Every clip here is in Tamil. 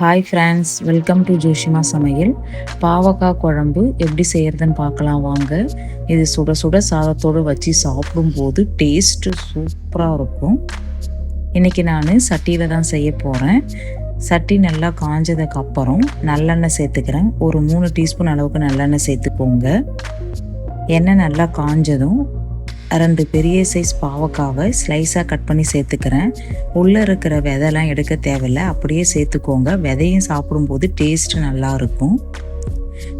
Hi friends welcome to Joshima சமையல். பாவக்காய் குழம்பு எப்படி செய்கிறதுன்னு பார்க்கலாம் வாங்க. இது சுட சுட சாதத்தோடு வச்சு சாப்பிடும்போது டேஸ்ட்டு சூப்பராக இருக்கும். இன்றைக்கி நான் சட்டியில் தான் செய்ய போகிறேன் சட்டி நல்லா காஞ்சதுக்கு அப்புறம் நல்லெண்ணெய் சேர்த்துக்கிறேன். ஒரு மூணு டீஸ்பூன் அளவுக்கு நல்லெண்ணெய் சேர்த்துக்கோங்க. எண்ணெய் நல்லா காஞ்சதும் ரெண்டு பெரிய சைஸ் பாவக்காவை ஸ்லைஸாக கட் பண்ணி சேர்த்துக்கிறேன். உள்ளே இருக்கிற விதைலாம் எடுக்க தேவையில்ல. அப்படியே சேர்த்துக்கோங்க. விதையும் சாப்பிடும்போது டேஸ்ட் நல்லாயிருக்கும்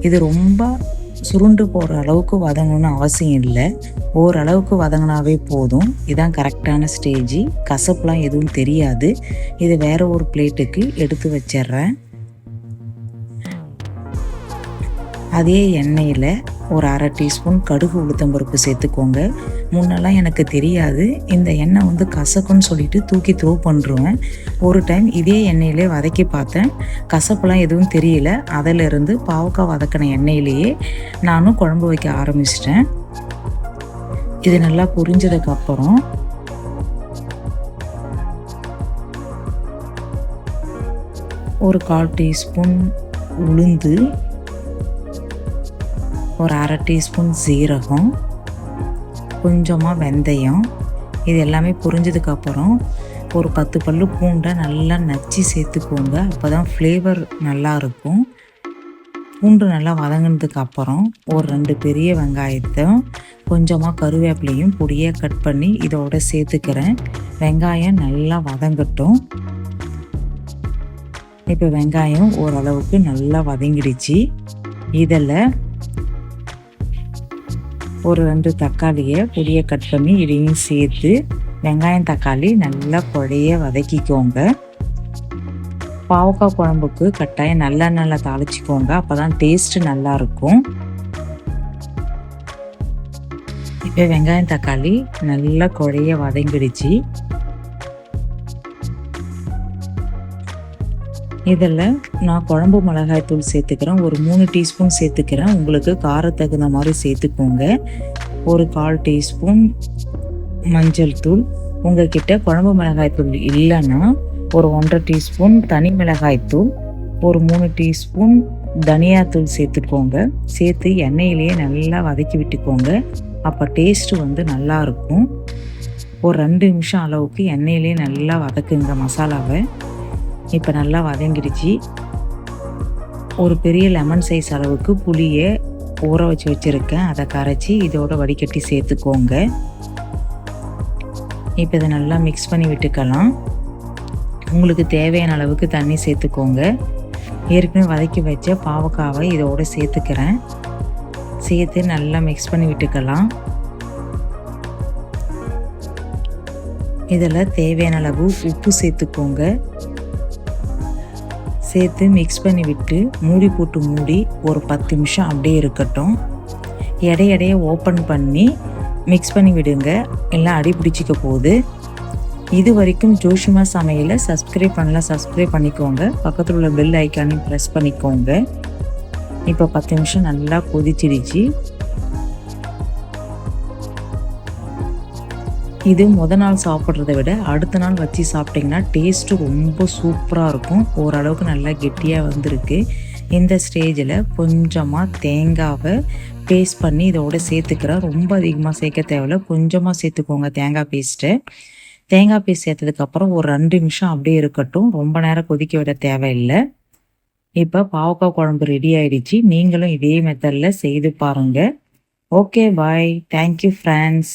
இது ரொம்ப சுருண்டு போகிற அளவுக்கு வதங்கணும்னு அவசியம் இல்லை. ஓரளவுக்கு வதங்கினாவே போதும். இதான் கரெக்டான ஸ்டேஜி கசப்புலாம் எதுவும் தெரியாது. இது வேற ஒரு பிளேட்டுக்கு எடுத்து வச்சிட்றேன். அதே எண்ணெயில் ஒரு அரை டீஸ்பூன் கடுகு உளுத்தம்பருப்பு சேர்த்துக்கோங்க. முன்னெல்லாம் எனக்கு தெரியாது. இந்த எண்ணெய் வந்து கசக்குன்னு சொல்லிட்டு தூக்கி த்ரோ பண்ணுருவேன். ஒரு டைம் இதே எண்ணெயிலே வதக்கி பார்த்தேன். கசப்புலாம் எதுவும் தெரியல. அதிலிருந்து பாவக்காய் வதக்கின எண்ணெயிலேயே நானும் குழம்பு வைக்க ஆரம்பிச்சிட்டேன். இது நல்லா புரிஞ்சதுக்கப்புறம் ஒரு கால் டீஸ்பூன் உளுந்து ஒரு அரை டீஸ்பூன் சீரகம் கொஞ்சமாக வெந்தயம். இது எல்லாமே புரிஞ்சதுக்கப்புறம் ஒரு பத்து பல்லு பூண்டை நல்லா நச்சு சேர்த்துக்கோங்க. அப்போ தான் ஃப்ளேவர் நல்லாயிருக்கும் பூண்டு நல்லா வதங்கினதுக்கு அப்புறம் ஒரு ரெண்டு பெரிய வெங்காயத்தை கொஞ்சமாக கருவேப்பிலையும் பொடியாக கட் பண்ணி இதோட சேர்த்துக்கிறேன். வெங்காயம் நல்லா வதங்கட்டும். இப்போ வெங்காயம் ஓரளவுக்கு நல்லா வதங்கிடுச்சு. இதில் ஒரு ரெண்டு தக்காளியை பொடியை கட் பண்ணி இதையும் சேர்த்து வெங்காயம் தக்காளி நல்லா குழைய வதக்கிக்கோங்க. பாவக்காய் குழம்புக்கு கட்டாயம் நல்லெண்ணெயில் தாளிச்சிக்கோங்க. அப்போ தான் டேஸ்ட்டு நல்லாயிருக்கும் இப்போ வெங்காயம் தக்காளி நல்லா குழைய வதங்கிடுச்சு. இதில் நான் குழம்பு மிளகாய் தூள் சேர்த்துக்கிறேன். ஒரு மூணு டீஸ்பூன் சேர்த்துக்கிறேன். உங்களுக்கு காரம் தகுந்த மாதிரி சேர்த்துக்கோங்க. ஒரு கால் டீஸ்பூன் மஞ்சள் தூள். உங்ககிட்ட குழம்பு மிளகாய் தூள் இல்லைன்னா ஒரு ஒன்றரை டீஸ்பூன் தனி மிளகாய் தூள். ஒரு மூணு டீஸ்பூன் தனியாத்தூள் சேர்த்துக்கோங்க. சேர்த்து எண்ணெயிலேயே நல்லா வதக்கி விட்டுக்கோங்க. அப்போ டேஸ்ட்டு வந்து நல்லாயிருக்கும் ஒரு ரெண்டு நிமிஷம் அளவுக்கு எண்ணெயிலே நல்லா வதக்குங்க மசாலாவை. இப்போ நல்லா வதங்கிடுச்சு. ஒரு பெரிய லெமன் சைஸ் அளவுக்கு புளியை ஊற வச்சு வச்சுருக்கேன். அதை கரைச்சி இதோட வடிகட்டி சேர்த்துக்கோங்க. இப்போ இதை நல்லா மிக்ஸ் பண்ணி விட்டுக்கலாம். உங்களுக்கு தேவையான அளவுக்கு தண்ணி சேர்த்துக்கோங்க. ஏற்கனவே வதக்கி வச்ச பாவக்காவை இதோட சேர்த்துக்கிறேன். சேர்த்து நல்லா மிக்ஸ் பண்ணி விட்டுக்கலாம். இதில் தேவையான அளவு உப்பு சேர்த்துக்கோங்க. சேர்த்து மிக்ஸ் பண்ணி விட்டு மூடி போட்டு மூடி ஒரு பத்து நிமிஷம் அப்படியே இருக்கட்டும். எடையடைய ஓப்பன் பண்ணி மிக்ஸ் பண்ணி விடுங்க எல்லாம் அடி பிடிச்சிக்க போகுது. இது வரைக்கும் ஜோஷிமா சமையலை சப்ஸ்கிரைப் பண்ணலாம் சப்ஸ்கிரைப் பண்ணிக்கோங்க. பக்கத்தில் உள்ள பெல் ஐக்கானையும் ப்ரெஸ் பண்ணிக்கோங்க. இப்போ பத்து நிமிஷம் நல்லா கொதிச்சிடுச்சு. இது முத நாள் சாப்பிட்றத விட அடுத்த நாள் வச்சு சாப்பிட்டிங்கன்னா டேஸ்ட்டு ரொம்ப சூப்பராக இருக்கும். ஓரளவுக்கு நல்லா கெட்டியாக வந்திருக்கு. இந்த ஸ்டேஜில் கொஞ்சமாக தேங்காவை பேஸ்ட் பண்ணி இதோட சேர்த்துக்கிறேன். ரொம்ப அதிகமாக சேர்க்க தேவையில்ல. கொஞ்சமாக சேர்த்துக்கோங்க தேங்காய் பேஸ்ட்டு தேங்காய் பேஸ்ட் சேர்த்ததுக்கப்புறம் ஒரு ரெண்டு நிமிஷம் அப்படியே இருக்கட்டும். ரொம்ப நேரம் கொதிக்க விட தேவையில்லை. இப்போ பாவக்காய் குழம்பு ரெடி ஆயிடுச்சு. நீங்களும் இதே மெத்தடில் செய்து பாருங்கள் ஓகே பாய் தேங்க்யூ ஃப்ரெண்ட்ஸ்